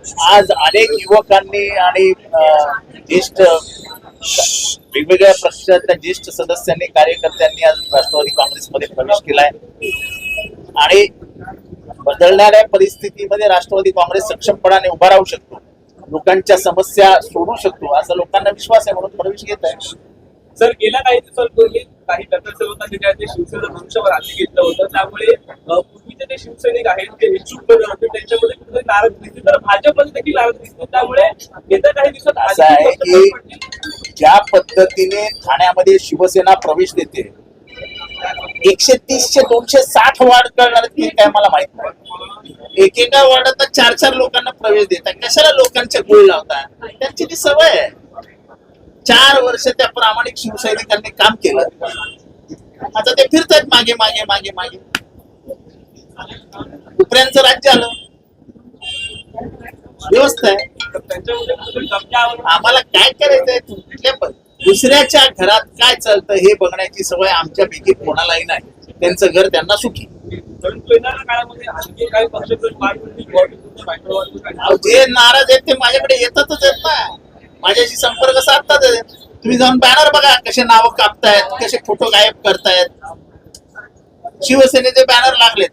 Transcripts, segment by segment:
आज अनेक युवकांनी आणि ज्येष्ठ वेगवेगळ्या पक्षाच्या ज्येष्ठ सदस्यांनी कार्यकर्त्यांनी आज राष्ट्रवादी काँग्रेसमध्ये प्रवेश केलाय. आणि बदलणाऱ्या परिस्थितीमध्ये राष्ट्रवादी काँग्रेस सक्षमपणाने उभा राहू शकतो. लोकांच्या समस्या सोडू शकतो असा लोकांना विश्वास आहे म्हणून प्रवेश घेत आहे. सर गेल्या काही दिवसांपूर्वी काही नगरसेवकांनी त्या शिवसेना धनुष्यवर हाती घेतलं होतं. त्यामुळे शिवसैनिक आहेत ते इच्छुक त्यांच्यामध्ये कुठेतरी नाराज दिसते तर भाजपमध्ये देखील नाराज दिसते त्यामुळे येत्या काही दिवसात असं आहे की. ज्या पद्धतीने ठाण्यामध्ये शिवसेना प्रवेश देते एकशे तीसशे दोनशे साठ वाढ करणार काय मला माहीत नाही. एकेका वार्डात चार चार लोकांना प्रवेश देतात कशाला लोकांच्या गुळ लावता त्यांची ती सवय आहे. चार वर्ष त्या प्रामाणिक शिवसैनिकांनी काम केलं. आता ते फिरतात मागे मागे मागे मागे. उपऱ्यांचं राज्य आलं. व्यवस्था आहे. आम्हाला काय करायचंय तुमच्या पण दुसऱ्याच्या घरात काय चालतं हे बघण्याची सवय आमच्यापैकी कोणालाही नाही. त्यांचं घर त्यांना सुखी. अहो, जे नाराज आहेत ते माझ्याकडे येतातच आहेत ना. माझ्याशी संपर्क साधतात तुम्ही जाऊन बॅनर बघा कसे नाव कापतायत कसे फोटो गायब करतायत. शिवसेनेचे बॅनर लागलेत.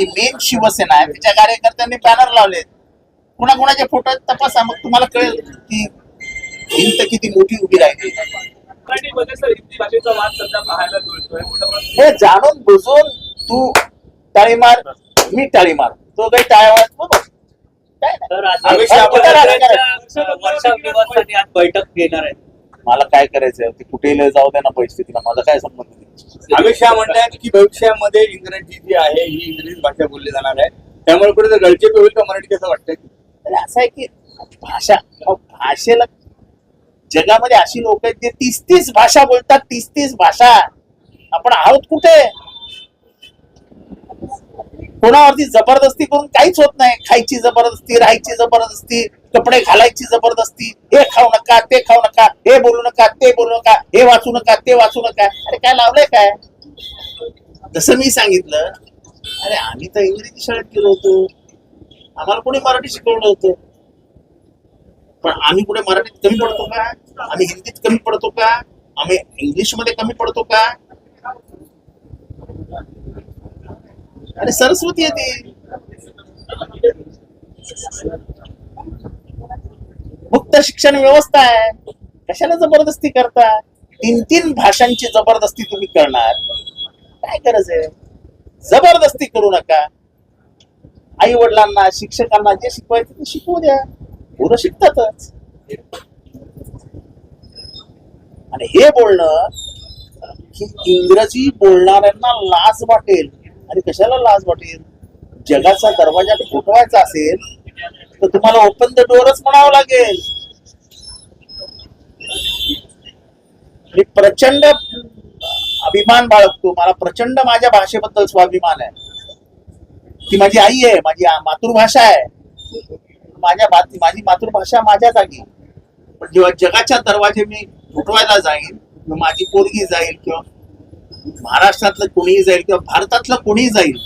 जी मेन शिवसेना आहे. त्याच्या कार्यकर्त्यांनी बॅनर लावलेत. कुणाकुणाचे फोटो तपासा मग तुम्हाला कळेल की भिंत किती मोठी उभी राहिली. हे जाणून बुजून तू टाळी मार मी टाळी मार. तो काही टाळ्या बस. काय? नाही. आम्ही निवासस्थानी आज बैठक घेणार आहेत. मला काय करायचंय? ती कुठेही जाऊ दे ना परिस्थितीला माझा काय संबंध नाही. अमित शहा म्हणतात की भविष्यामध्ये इंग्रजी जी आहे ही इंग्रजी भाषा बोलली जाणार आहे. त्यामुळे कुठे गळचेपी होईल का मराठी कसं वाटतंय? अरे असं आहे की भाषा भाषेला जगामध्ये अशी लोक आहेत जे तीस तीस भाषा बोलतात तीस तीस भाषा. आपण आहोत कुठे? कोणावरती जबरदस्ती करून काहीच होत नाही. खायची जबरदस्ती राहायची जबरदस्ती कपडे घालायची जबरदस्ती. हे खाऊ नका ते खाऊ नका हे बोलू नका ते बोलू नका हे वाचू नका ते वाचू नका. अरे काय लावलंय काय? जसं मी सांगितलं अरे आम्ही तर इंग्रजी शाळेत गेलो होतो. आम्हाला कोणी मराठी शिकवलं होतं. पण आम्ही कुठे मराठीत कमी पडतो का? आम्ही हिंदीत कमी पडतो का? आम्ही इंग्लिशमध्ये कमी पडतो का? अरे सरस्वती आहे ती. मुक्त शिक्षण व्यवस्था आहे. कशाला जबरदस्ती करता तीन तीन भाषांची जबरदस्ती तुम्ही करणार. काय गरज आहे? जबरदस्ती करू नका. आई वडिलांना शिक्षकांना जे शिकवायचं ते शिकवू द्या. पुरं शिकतातच. आणि हे बोलणं की इंग्रजी बोलणाऱ्यांना लाज वाटेल. आणि कशाला लाज वाटेल? जगाचा दरवाजा ठोकवायचा असेल तर तुम्हाला ओपन द डोअरच म्हणावं लागेल. मी प्रचंड अभिमान बाळगतो. मला प्रचंड माझ्या भाषेबद्दल स्वाभिमान आहे. ती माझी आई आहे माझी मातृभाषा आहे. माझ्या माझी मातृभाषा माझ्या जागी पण जेव्हा जगाच्या दरवाजे मी फुटवायला जाईन माझी पोरगी जाईल किंवा महाराष्ट्रातलं कोणीही जाईल किंवा भारतातलं कोणीही जाईल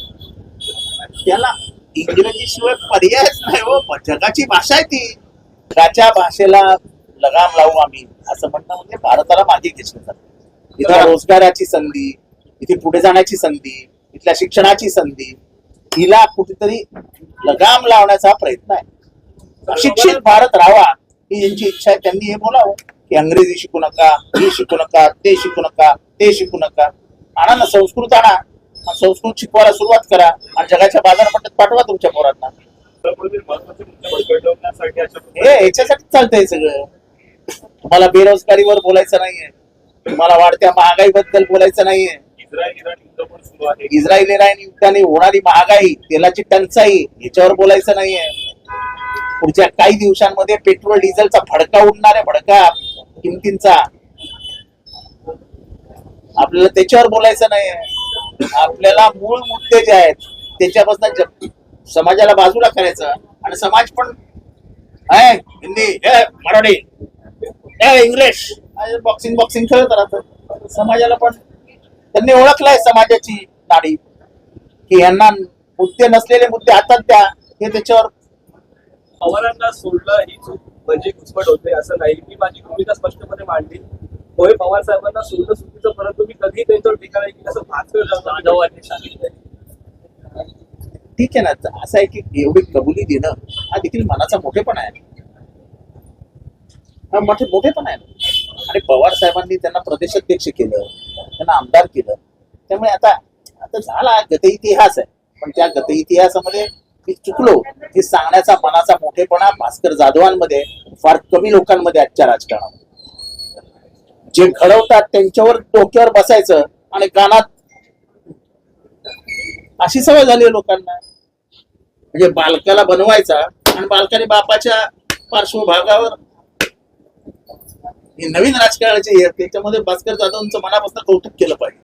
त्याला इंग्रजी शिवाय पर्यायच नाही हो. जगाची भाषा आहे ती. जगाच्या भाषेला लगाम लावू आम्ही. असं म्हणणं म्हणजे भारताला मागे घेतलं जातं. इथं रोजगाराची संधी इथे पुढे जाण्याची संधी इथल्या शिक्षणाची संधी हिला कुठेतरी लगाम लावण्याचा प्रयत्न आहे. शिक्षित भारत राहावा ही ज्यांची इच्छा आहे. त्यांनी हे बोलावं की अंग्रेजी शिकू नका हे शिकू नका ते शिकू नका ते शिकू नका. आणा ना संस्कृत आणा. संस्कृत शिकवायला सुरुवात करा आणि जगाच्या बाजारपेठेत पाठवा तुमच्या पोरांना. हे याच्यासाठी चालतंय सगळं. तुम्हाला बेरोजगारीवर बोलायचं नाहीये. तुम्हाला वाढत्या महागाई बद्दल बोलायचं नाहीये. इस्रायल इराण इस्रायल इराण युद्धाने होणारी महागाई तेलाची टंचाई याच्यावर बोलायचं नाहीये. पुढच्या काही दिवसांमध्ये पेट्रोल डिझेलचा भडका उडणार आहे भडका किमतींचा आपल्याला त्याच्यावर बोलायचं नाही आपल्याला मूळ मुद्दे जे आहेत त्याच्यापासून समाजाला बाजूला करायचं. आणि समाज पण आहे हिंदी हे मराठी हे इंग्लिश. बॉक्सिंग बॉक्सिंग खेळत राहतात. समाजाला पण त्यांनी ओळखलाय समाजाची नाडी. की यांना मुद्दे नसलेले मुद्दे हातात द्या हे त्याच्यावर पवारांना सोडलं ही चूक म्हणजे घुसमट होते असं नाही. मी माझी भूमिका स्पष्टपणे मांडली. होय पवार साहेबांना सोडलं चुकीचं परंतु तुम्ही कधी त्यांच्यावर टीका नाही केली असं भास्कर ठीक आहे ना असं आहे की एवढी कबुली देणं हा देखील मनाचा मोठेपणा आहे. हा मोठे मोठेपणा आहे. आणि पवार साहेबांनी त्यांना प्रदेशाध्यक्ष केलं त्यांना आमदार केलं. त्यामुळे आता आता झाला गत इतिहास आहे. पण त्या गत इतिहासामध्ये मी चुकलो. हे सांगण्याचा मनाचा मोठेपणा भास्कर जाधवांमध्ये फार कमी लोकांमध्ये आजच्या राजकारणामध्ये जे घडवतात त्यांच्यावर डोक्यावर बसायचं आणि कानात अशी सवय झाली आहे लोकांना. म्हणजे बालकाला बनवायचा आणि बालकाने बापाच्या पार्श्वभागावर ही नवीन राजकारणाची हे त्याच्यामध्ये भास्कर जाधवचं मनापासून कौतुक केलं पाहिजे.